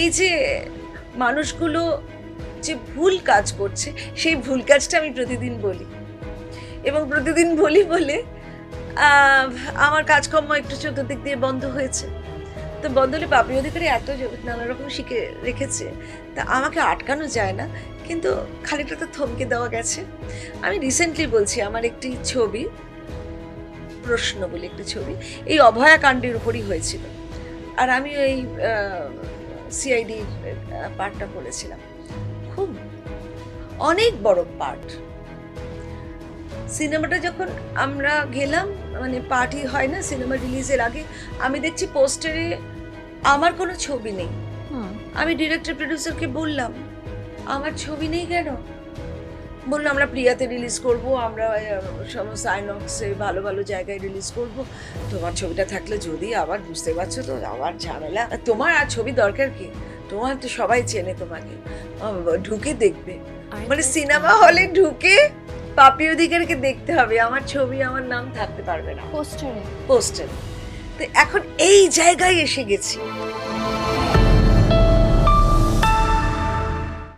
এই যে মানুষগুলো যে ভুল কাজ করছে, সেই ভুল কাজটা আমি প্রতিদিন বলি। এবং প্রতিদিন বলি বলে আমার কাজকর্ম একটু চতুর্দিক দিয়ে বন্ধ হয়েছে। তো বন্ধ হলে পাপড়ি অধিকারী এত নানা রকম শিখে রেখেছে, তা আমাকে আটকানো যায় না, কিন্তু খানিকটা তো থমকে দেওয়া গেছে। আমি রিসেন্টলি বলছি, আমার একটি ছবি, প্রশ্ন বলে একটি ছবি, এই অভয়াকাণ্ডের উপরই হয়েছিল। আর আমি ওই সিআইডির পার্টটা করেছিলাম। খুব অনেক বড় পার্ট। সিনেমাটা যখন আমরা গেলাম মানে পার্টি হয় না সিনেমা রিলিজের আগে আমি দেখছি পোস্টারে আমার কোনো ছবি নেই। আমি ডিরেক্টর প্রডিউসারকে বললাম আমার ছবি নেই কেন? বলল আমরা প্রিয়াতে রিলিজ করব আমরা সমস্ত আইনক্সে ভালো ভালো জায়গায় রিলিজ করব। তোমার ছবিটা থাকলে যদি আবার বুঝতে পারছ তো আবার ঝামেলা। তোমার আর ছবি দরকার কি? তোমার তো সবাই চেনে তোমাকে। ঢুকে দেখবে। মানে সিনেমা হলে ঢুকে পাপি অধিকারকে দেখতে হবে। আমার ছবি আমার নাম থাকতে পারবে না। পোস্টারে পোস্টার তো এখন এই জায়গায় এসে গেছি।